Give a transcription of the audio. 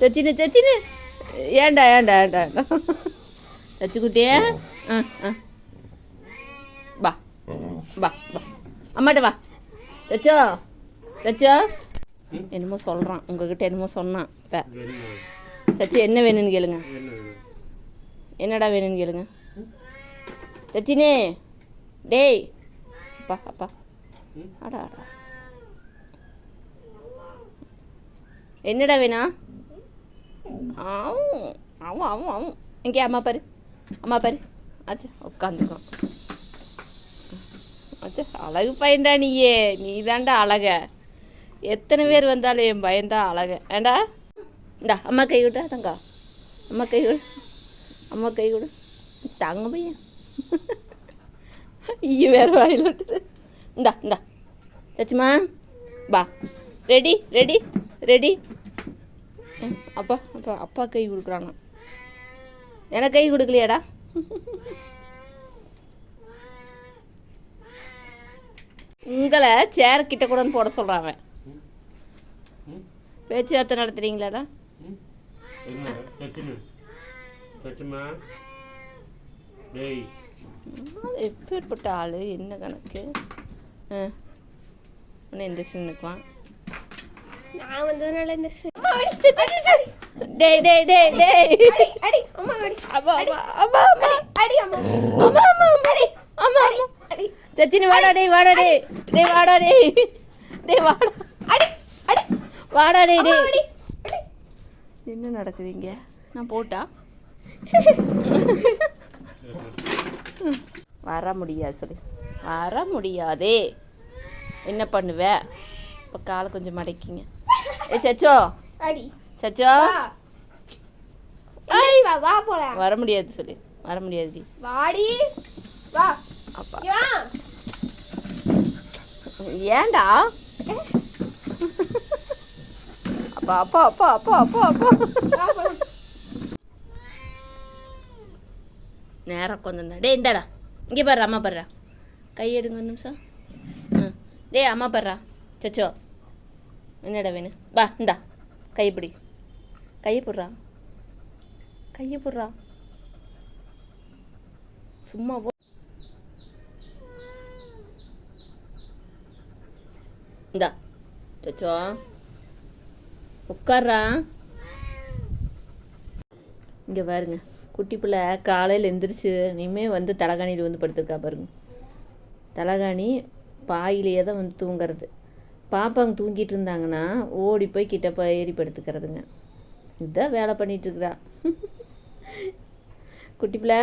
சச்சினு சச்சினு. ஏண்டா ஏண்டா ஏண்டா? ஏண்டா சச்சிக்குட்டியே. ஆ. ஆ வா. வா வா. அம்மாட்ட வா. சச்சோ சச்சோ. என்னமோ சொல்கிறான் உங்ககிட்ட என்னமோ சொன்னான். இப்போ. சச்சி என்ன வேணும்னு கேளுங்க. என்னடா வேணும்னு கேளுங்க. சச்சினே. டேய். அப்பா அப்பா. அடா அடா. என்னடா வேணா? ஆவும் ஆவும் ஆவும் ஆவும் இங்கே அம்மா பாரு அம்மா பாரு ஆச்சு உட்காந்துக்கோ ஆச்சு அழகு பையன்டா நீயே நீ தான்டா அழக எத்தனை பேர் வந்தாலும் என் பயந்தா அழக ஏண்டா இந்தா அம்மா கை விட்டா தங்கா அம்மா கை விடு அம்மா கை விடு தாங்க பையன் ஐயோ வேறு வாயில் விட்டுது இந்தா இந்தா சச்சுமா பா ரெடி ரெடி ரெடி அப்பா அப்பா அப்பா கை கொடுக்குறானா எனக்கு கை கொடுக்கலையாடா? உங்களை சேர் கிட்ட கூட போட அவன். பேச்சுவார்த்தை நடத்துறீங்களாடா? எப்பேற்பட்ட ஆள்? என்ன கணக்கு? உன்னை இந்த சின்னுக்குவான். நான் வந்ததுனால இந்த சி- டேய் டேய் டேய் டேய். அடி அம்மா அடி. அம்மா அடி அம்மா அம்மா அம்மா அம்மா. அம்மா. அம்மா அடி சச்சினி வாடா டேய் வாடா டேய். டேய் வாடா டேய். டேய் வாடா. அடி அடி. வாடா டேய் அம்மா, டேய். அடி. அடி என்ன நடக்குது இங்க? நான் போட்டா? வர முடியாது சொல்லு. வர முடியாதே. என்ன பண்ணுவ? இப்போ காலை கொஞ்சம் மடக்கிங்க. ஏ சச்சோ. அடி. சச்சோ. வா எந்திரிச்சு வா போலாம். வர முடியாது சொல்லு. வர முடியாது வாடி வா. அப்பா. ஏன்டா? அப்பா அப்பா அப்பா அப்பா அப்பா அப்பா. நேரம் கொஞ்சம் டேய் இந்தாடா. இங்கே பாரு அம்மா பாடுறா கை எடுங்க ஒரு நிமிஷம். டேய் அம்மா பாடுறா சச்சோ. என்னடா வேணும் வா இந்தா. கையை பிடி. கையை போடுறா. கையை போடுறா. சும்மா போ. இந்தா சச்சோ. உட்கார்றா. இங்கே பாருங்க குட்டி பிள்ளை காலையில் எந்திரிச்சு இனிமே வந்து தலகாணியில் வந்து படுத்துருக்கா பாருங்க. தலகாணி பாயிலேயே தான் வந்து தூங்குறது. பாப்பாங்க தூங்கிட்டு இருந்தாங்கன்னா ஓடி போய் கிட்ட போய் ஏறி படுத்துக்கிறதுங்க. இதான் வேலை பண்ணிகிட்டு இருக்கிறா. குட்டி பிள்ளை